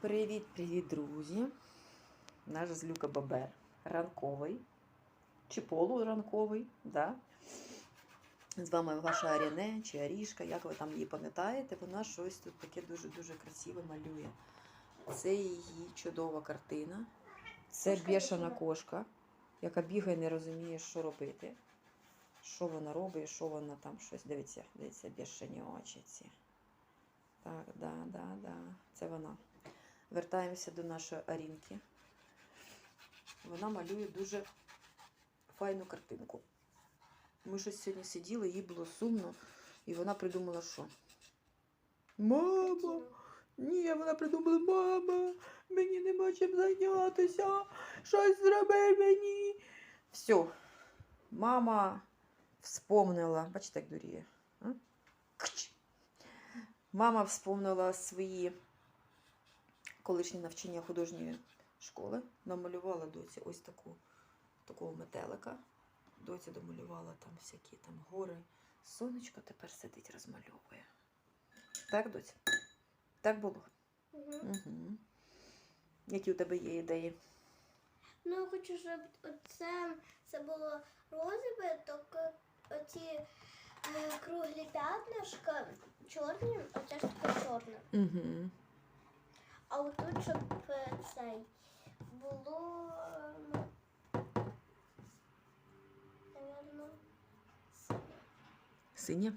Привіт-привіт, друзі! Наш злюка Бабер. Ранковий чи полуранковий, да? З вами ваша Аріне чи Арішка, як ви там її пам'ятаєте, вона щось тут таке дуже-дуже красиве малює. Це її чудова картина. Це бешена кошка, яка бігає, не розуміє, що робити. Що вона робить, що вона там щось. Дивіться, дивіться, бешені очі ці. Так, да, да, да. Це вона. Вертаємося до нашої Арінки. Вона малює дуже файну картинку. Ми щось сьогодні сиділи, їй було сумно, і вона придумала, що? Мама! Ні, вона придумала, мама, мені нема чим зайнятися, щось зроби мені. Все. Мама вспомнила, бачите, як дуріє. Мама вспомнила свої колишні навчання художньої школи. Намалювала доці ось таку такого метелика. Доця домалювала там всякі там гори. Сонечко тепер сидить, розмальовує. Так, доця? Так було. Мгм. Угу. Які у тебе є ідеї? Ну, я хочу, щоб оце це було розове, то оці е, круглі п'ятнишка чорні, оце ж таке чорне. Угу. А отут, щоб е, цей було. ем, синє. Синє?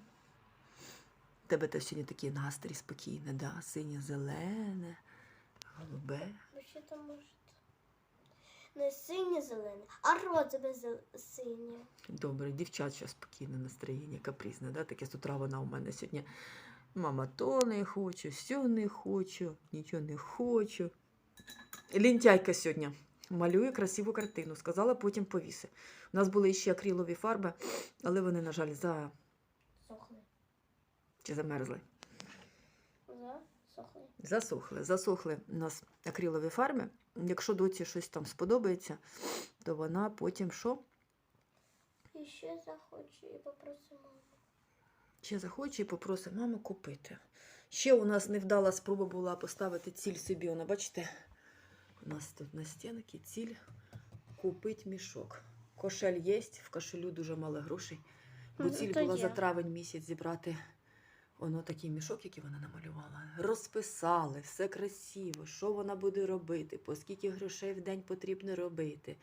У тебе то сьогодні такий настрій спокійний, да? Синє, зелене, голубе. Ну, що там може? Не синє зелене, а розове синє. Добре, дівчат зараз спокійне настроєння, капризне, да? таке з утра вона у мене сьогодні. Мама, то не хочу, сьо не хочу, нічого не хочу. Лінтяйка сьогодні малює красиву картину. Сказала, потім повіси. У нас були ще акрилові фарби, але вони, на жаль, за... Сохли. чи замерзли. За? Сохли. Засохли. Засохли у нас акрилові фарби. Якщо доці щось там сподобається, то вона потім що? І ще захочу і попросимо. Ще захоче і попросить маму купити. Ще у нас невдала спроба була поставити ціль собі. Вона, бачите, у нас тут на стінки ціль купити мішок. Кошель є, в кошелю дуже мало грошей. Бо ціль була за травень місяць зібрати воно такий мішок, який вона намалювала. Розписали, все красиво, що вона буде робити, по скільки грошей в день потрібно робити.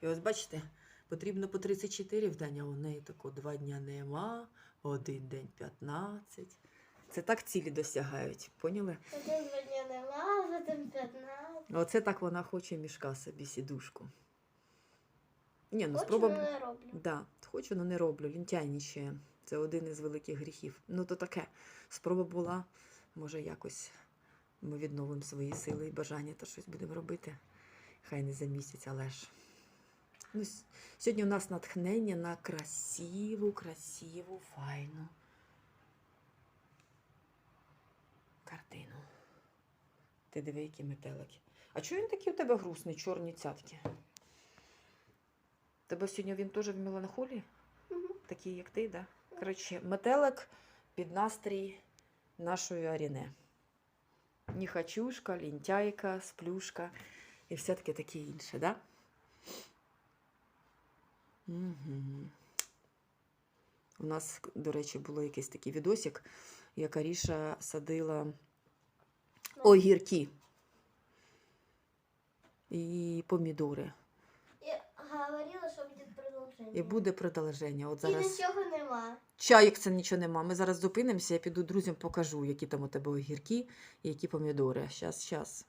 І ось бачите, потрібно по 34 в день, а у неї тако два дня нема, один день 15. Це так цілі досягають, поняли? Один дня нема, один 15. Оце так вона хоче мішка собі сідушку. Ні, ну Хочу, спроба. але не роблю. Да, хочу, але не роблю. Лінтяйніче. Це один із великих гріхів. Ну, то таке. Спроба була. Може, якось ми відновимо свої сили і бажання, то щось будемо робити. Хай не за місяць, але ж. Ну, сьогодні у нас натхнення на красиву, красиву, файну картину. Ти диви, які метелики. А чого він такий у тебе грустний, чорні цятки? Тебе сьогодні він теж в меланхолії? Мгм. Такий, як ти, да? Коротше, метелик під настрій нашої Аріне. Ніхачушка, лінтяйка, сплюшка і все таке таке інше, да? Угу. У нас, до речі, було якийсь такий відосик, як Аріша садила огірки і помідори. І говорила, що буде продовження. І буде продовження. От І нічого нема. чайок це нічого нема. Ми зараз зупинимося, я піду друзям покажу, які там у тебе огірки і які помідори. Щас, щас.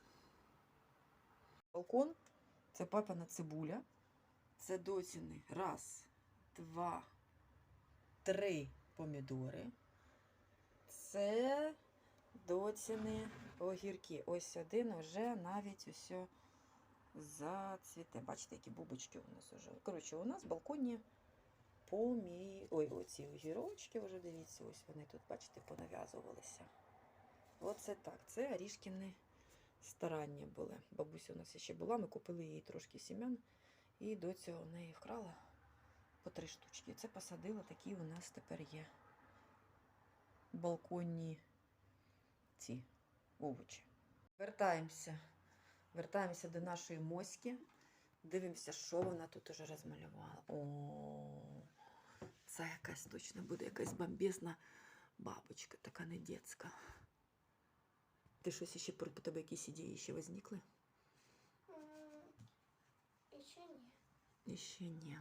Балкон це папина цибуля. Це доціни. Раз, два, три помідори. Це доціни огірки. Ось один уже навіть усе зацвіте. Бачите, які бубочки у нас уже. Коротше, у нас в балконі помі... Ой, оці огірочки вже дивіться, ось вони тут, бачите, понав'язувалися. Оце так. Це Арішкіни старання були. Бабуся у нас ще була, ми купили їй трошки сім'ян і до цього в неї вкрала по три штучки. Це посадила, такі у нас тепер є балконні ці овочі. Вертаємося. Вертаємося до нашої моськи. Дивимося, що вона тут уже розмалювала. О, це якась точно буде якась бомбезна бабочка, така не дітська. Ти щось ще про тебе якісь ідеї ще возникли? М, І ще ні. І ще ні.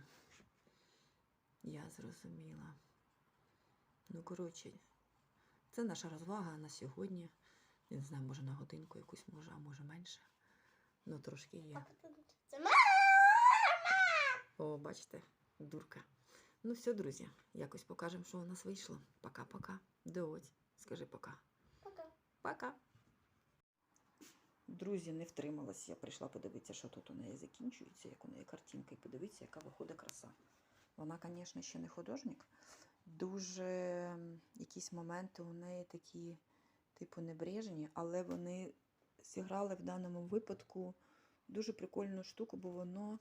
Я зрозуміла. Ну, коротше, це наша розвага на сьогодні. Я не знаю, може на годинку якусь може, а може менше. Ну, трошки є. Це ма! О, бачите, дурка. Ну все, друзі, якось покажемо, що у нас вийшло. Пока-пока. Доць, скажи пока. Пока. Пока. Друзі, не втрималась. Я прийшла подивитися, що тут у неї закінчується, як у неї картинка, і подивитися, яка виходить краса. Вона, звісно, ще не художник. Дуже якісь моменти у неї такі, типу, небрежні, але вони зіграли в даному випадку дуже прикольну штуку, бо воно,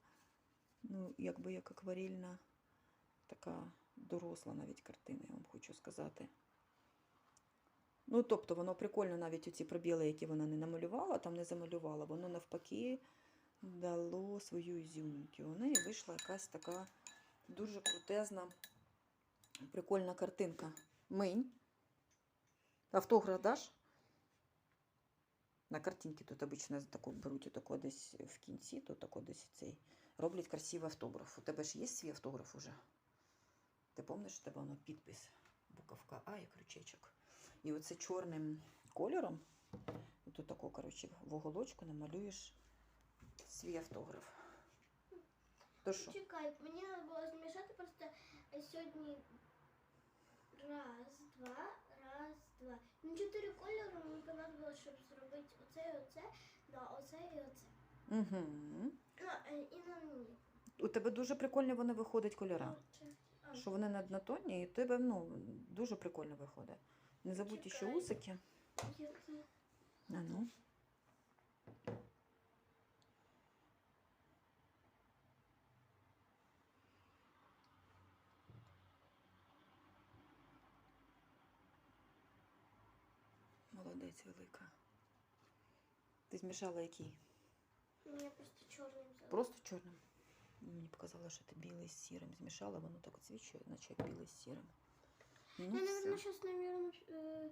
ну, якби як акварельна, така доросла навіть картина, я вам хочу сказати. Ну, тобто, воно прикольно навіть оці пробіли, які вона не намалювала, там не замалювала, воно навпаки дало свою ізюмінку. У неї вийшла якась така дуже крутезна, прикольна картинка. Минь. Автограф даш? На картинки тут обично таку беруть отако десь в кінці, то тако десь цей. Роблять красивий автограф. У тебе ж є свій автограф уже? Ти пам'ятаєш, у тебе воно підпис, буковка А і крючечок. І оце чорним кольором, тут тако, коротше, в уголочку намалюєш свій автограф. То що? Чекай, мені треба було змішати просто сьогодні раз, два, раз, два. Ну, чотири кольори мені понадобилось, щоб зробити оце і оце, на оце і оце. Угу. Ну, е, і на мені. У тебе дуже прикольно вони виходять. А, Що вони на однотонні, і тебе ну, дуже прикольно виходить. Не забудь ще Чекай. усики. А ну. Молодець велика. Ти змішала який? Ну, я просто чорним взяла. Просто чорним. Мені показало, що ти білий з сірим змішала, воно так відсвічує, наче як білий з сірим. Ну, Я, все. наверное, сейчас, наверное, э,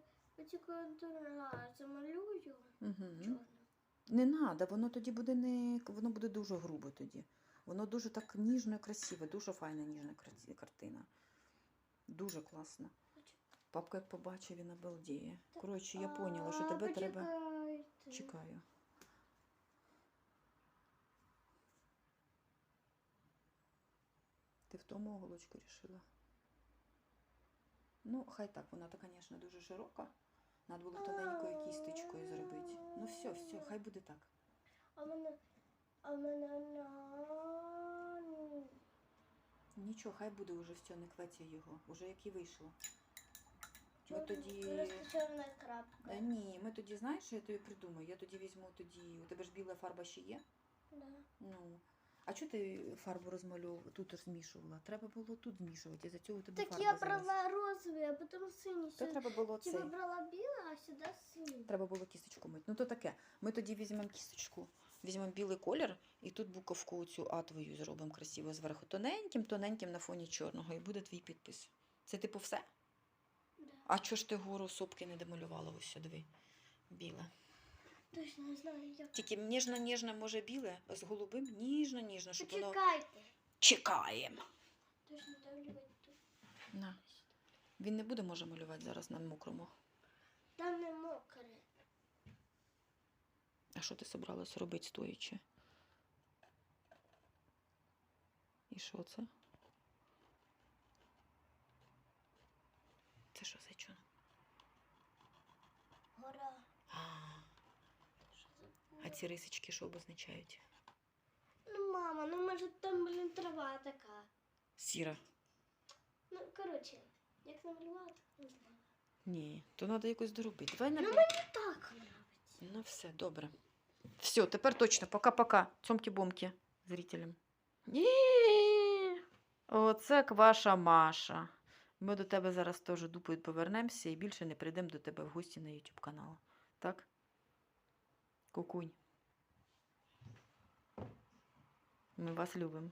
контура замалюю чорним. Не треба, воно тоді буде не воно буде дуже грубо тоді. Воно дуже так ніжно і красиве, дуже файна ніжна картина. Дуже класно. Папка як побачив, він обалдіє. Коротше, я поняла, що тебе треба. Чекаю. Ти в тому оголочку рішила? Ну, хай так, вона то, звісно, дуже широка. Надо було тоненькою кісточкою зробити. Ну все, все, хай буде так. А мене, а мене на... Нічого, хай буде уже все, не кветься його. Уже як і вийшло. Ми тоді. Чорна крапка. Та ні, ми тоді, знаєш, що я тобі придумаю? Я тоді візьму тоді. У тебе ж біла фарба ще є? Да. Ну. А чого ти фарбу розмальовувала, тут змішувала? Треба було тут змішувати, за цього тебе Так фарба я брала розовий, а потім синій. То Сюди- треба було Типа цей. брала біле, а сюди синій. Треба було кісточку мити. Ну то таке. Ми тоді візьмемо кісточку, візьмемо білий колір і тут буковку цю А твою зробимо красиво зверху. Тоненьким, тоненьким на фоні чорного, і буде твій підпис. Це типу все? Да. А чого ж ти гору сопки не домалювала ось сюди? Біле. Точно не знаю, як. Тільки ніжно-ніжно, може біле, з голубим, ніжно-ніжно, щоб воно. Почекайте. Чекаємо. Точно давлювати тут. На. Він не буде може малювати зараз на мокрому. Там не мокре. А що ти собралась робити стоячи? І що це? Це що за чудо? Гора. А, Що за а гора? Ці рисочки що обозначають? Ну, мама, ну може там, блін, трава така. Сіра. Ну, коротше, як намалювати, не знаю. Ні, то треба якось доробити. Давай на... Ну, мені так подобається. Ну все, добре. Все, тепер точно. Пока-пока. Цьомки-бомки зрителям. Ні. Оце кваша Маша. Ми до тебе зараз теж дупою повернемося і більше не прийдемо до тебе в гості на YouTube канал. Так? Кукунь. Ми вас любимо.